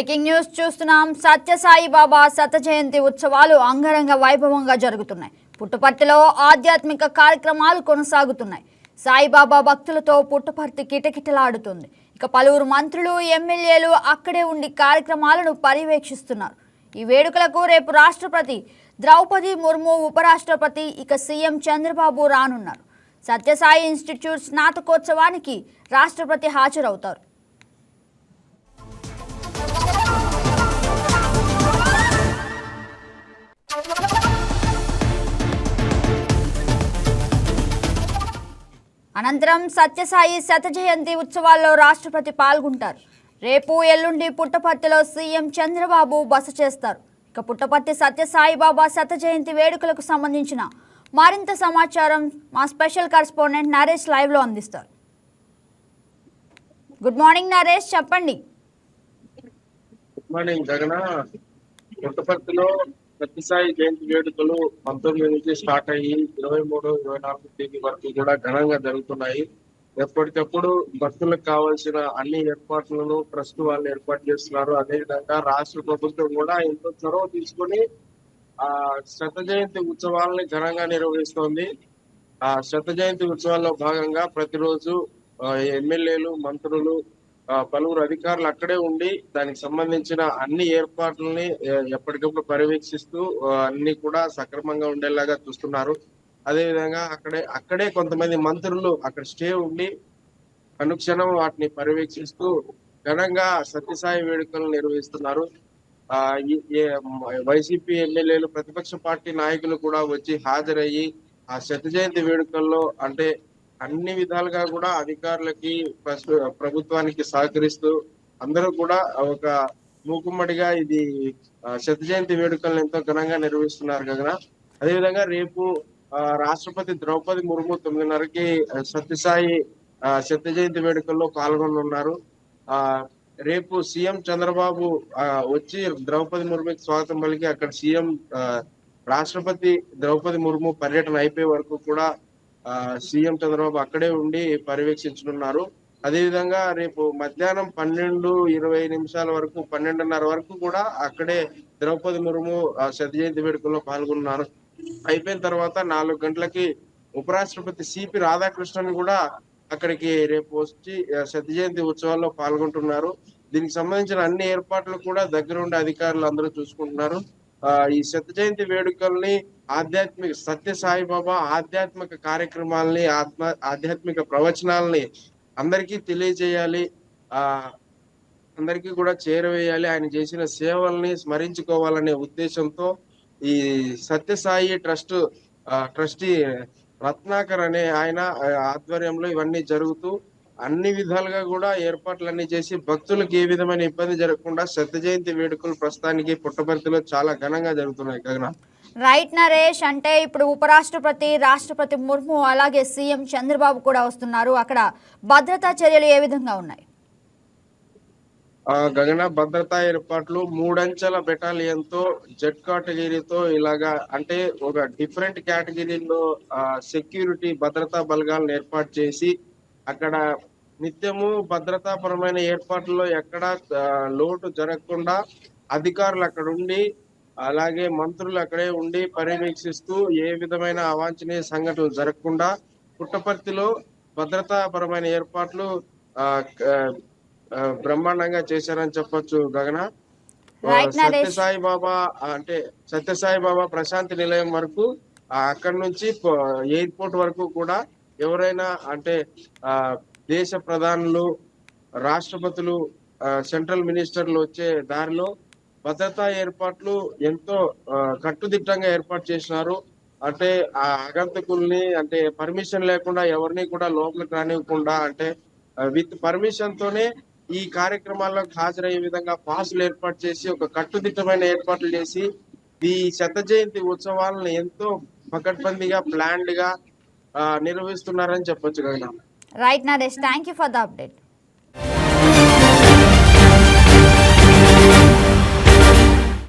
Breaking news చూస్తున్నాం. సత్యసాయి బాబా సత జయంతి ఉత్సవాలు అంగరంగ వైభవంగా జరుగుతున్నాయి. పుట్టపర్తిలో ఆధ్యాత్మిక కార్యక్రమాలు కొనసాగుతున్నాయి. సాయిబాబా భక్తులతో పుట్టపర్తి కిటకిటలాడుతుంది. ఇక పలువురు మంత్రులు ఎమ్మెల్యేలు అక్కడే ఉండి కార్యక్రమాలను పర్యవేక్షిస్తున్నారు. ఈ వేడుకలకు రేపు రాష్ట్రపతి ద్రౌపది ముర్ము ఉపరాష్ట్రపతి ఇక సీఎం చంద్రబాబు రానున్నారు. సత్యసాయి ఇన్స్టిట్యూట్ స్నాతకోత్సవానికి రాష్ట్రపతి హాజరవుతారు. అనంతరం సత్యసాయి శత జయంతి ఉత్సవాల్లో రాష్ట్రపతి పాల్గొంటారు. రేపు ఎల్లుండి పుట్టపర్తిలో సీఎం చంద్రబాబు బస చేస్తారు. ఇక పుట్టపర్తి సత్యసాయిబాబా శత జయంతి వేడుకలకు సంబంధించిన మరింత సమాచారం మా స్పెషల్ కరస్పాండెంట్ నరేష్ లైవ్లో అందిస్తారు. గుడ్ మార్నింగ్ నరేష్ చెప్పండి. Good morning Jagan. పుట్టపర్తిలో సత్యసాయి జయంతి వేడుకలు పంతొమ్మిది నుంచి స్టార్ట్ అయ్యి ఇరవై మూడు ఇరవై నాలుగు తేదీ వరకు కూడా ఘనంగా జరుగుతున్నాయి. ఎప్పటికప్పుడు భక్తులకు కావాల్సిన అన్ని ఏర్పాట్లను ట్రస్ట్ వాళ్ళు ఏర్పాటు చేస్తున్నారు. అదేవిధంగా రాష్ట్ర ప్రభుత్వం కూడా ఎంతో చొరవ తీసుకొని ఆ శత జయంతి ఉత్సవాలని ఘనంగా నిర్వహిస్తోంది. ఆ శత జయంతి ఉత్సవాల్లో భాగంగా ప్రతిరోజు ఎమ్మెల్యేలు మంత్రులు పలువురు అధికారులు అక్కడే ఉండి దానికి సంబంధించిన అన్ని ఏర్పాట్లని ఎప్పటికప్పుడు పర్యవేక్షిస్తూ అన్ని కూడా సక్రమంగా ఉండేలాగా చూస్తున్నారు. అదేవిధంగా అక్కడే అక్కడే కొంతమంది మంత్రులు అక్కడ స్టే ఉండి అనుక్షణం వాటిని పర్యవేక్షిస్తూ ఘనంగా సత్యసాయి వేడుకలు నిర్వహిస్తున్నారు. ఆ ఈ- వైసీపీ ఎమ్మెల్యేలు ప్రతిపక్ష పార్టీ నాయకులు కూడా వచ్చి హాజరయ్యి ఆ శత జయంతి వేడుకల్లో అంటే అన్ని విధాలుగా కూడా అధికారులకి ప్రస్తు- ప్రభుత్వానికి సహకరిస్తూ అందరూ కూడా ఒక మూకుమ్మడిగా ఇది శత జయంతి వేడుకలను ఎంతో ఘనంగా నిర్వహిస్తున్నారు కదా అదేవిధంగా రేపు ఆ, రాష్ట్రపతి ద్రౌపది ముర్ము తొమ్మిదిన్నరకి సత్యసాయి ఆ, శత జయంతి వేడుకల్లో పాల్గొనున్నారు ఆ రేపు సీఎం చంద్రబాబు వచ్చి ద్రౌపది ముర్ముకి స్వాగతం పలికి అక్కడ సీఎం రాష్ట్రపతి ద్రౌపది ముర్ము పర్యటన అయిపోయే వరకు కూడా సీఎం చంద్రబాబు అక్కడే ఉండి పర్యవేక్షించనున్నారు. అదేవిధంగా రేపు మధ్యాహ్నం పన్నెండు ఇరవై నిమిషాల వరకు పన్నెండున్నర వరకు కూడా అక్కడే ద్రౌపది ముర్ము ఆ, శత జయంతి వేడుకల్లో పాల్గొన్నారు. అయిపోయిన తర్వాత నాలుగు గంటలకి ఉపరాష్ట్రపతి సిపి రాధాకృష్ణన్ కూడా అక్కడికి రేపు వచ్చి ఆ, శత జయంతి ఉత్సవాల్లో పాల్గొంటున్నారు. దీనికి సంబంధించిన అన్ని ఏర్పాట్లు కూడా దగ్గరుండే అధికారులు అందరూ చూసుకుంటున్నారు. ఆ ఈ శత జయంతి వేడుకల్ని ఆధ్యాత్మిక సత్య సాయిబాబా ఆధ్యాత్మిక కార్యక్రమాలని ఆత్మ ఆధ్యాత్మిక ప్రవచనాల్ని అందరికీ తెలియజేయాలి. ఆ అందరికీ కూడా చేరవేయాలి. ఆయన చేసిన సేవల్ని స్మరించుకోవాలనే ఉద్దేశంతో ఈ సత్యసాయి ట్రస్ట్ ట్రస్టీ రత్నాకర్ అనే ఆయన ఆధ్వర్యంలో ఇవన్నీ జరుగుతూ అన్ని విధాలుగా కూడా ఏర్పాట్లన్నీ చేసి భక్తులకు ఏ విధమైన ఇబ్బంది జరగకుండా శత జయంతి వేడుకలు ప్రస్తుతానికి పుట్టపర్తిలో చాలా ఘనంగా జరుగుతున్నాయి. గగన. రైట్ నరేష్ అంటే ఇప్పుడు ఉపరాష్ట్రపతి రాష్ట్రపతి ముర్ము అలాగే సీఎం చంద్రబాబు కూడా వస్తున్నారు. అక్కడ భద్రతా చర్యలు ఏ విధంగా ఉన్నాయి? గగన భద్రతా ఏర్పాట్లు మూడంచెల బెటాలియన్తో జెడ్ కేటగిరీతో ఇలాగా అంటే ఒక డిఫరెంట్ కేటగిరీలో సెక్యూరిటీ భద్రతా బలగాలను ఏర్పాటు చేసి అక్కడ నిత్యము భద్రతాపరమైన ఏర్పాట్లలో ఎక్కడ లోటు జరగకుండా అధికారులు అక్కడ ఉండి అలాగే మంత్రులు అక్కడే ఉండి పర్యవేక్షిస్తూ ఏ విధమైన అవాంఛనీయ సంఘటనలు జరగకుండా పుట్టపర్తిలో భద్రతాపరమైన ఏర్పాట్లు బ్రహ్మాండంగా చేశారని చెప్పొచ్చు గగన. సత్యసాయి బాబా అంటే సత్యసాయి బాబా ప్రశాంతి నిలయం వరకు అక్కడి నుంచి ఎయిర్పోర్ట్ వరకు కూడా ఎవరైనా అంటే ఆ దేశ ప్రధానులు రాష్ట్రపతులు సెంట్రల్ మినిస్టర్లు వచ్చే దారిలో భద్రతా ఏర్పాట్లు ఎంతో కట్టుదిట్టంగా ఏర్పాటు చేసినారు. అంటే ఆ ఆగంతకుల్ని అంటే పర్మిషన్ లేకుండా ఎవరిని కూడా లోపలికి రానివ్వకుండా అంటే విత్ పర్మిషన్ తోనే ఈ కార్యక్రమాలకు హాజరయ్యే విధంగా పాసులు ఏర్పాటు చేసి ఒక కట్టుదిట్టమైన ఏర్పాట్లు చేసి ఈ శత జయంతి ఉత్సవాలను ఎంతో పకడ్బందీగా ప్లాన్డ్గా నిర్వహిస్తున్నారని చెప్పొచ్చు కదా right Naresh thank you for the update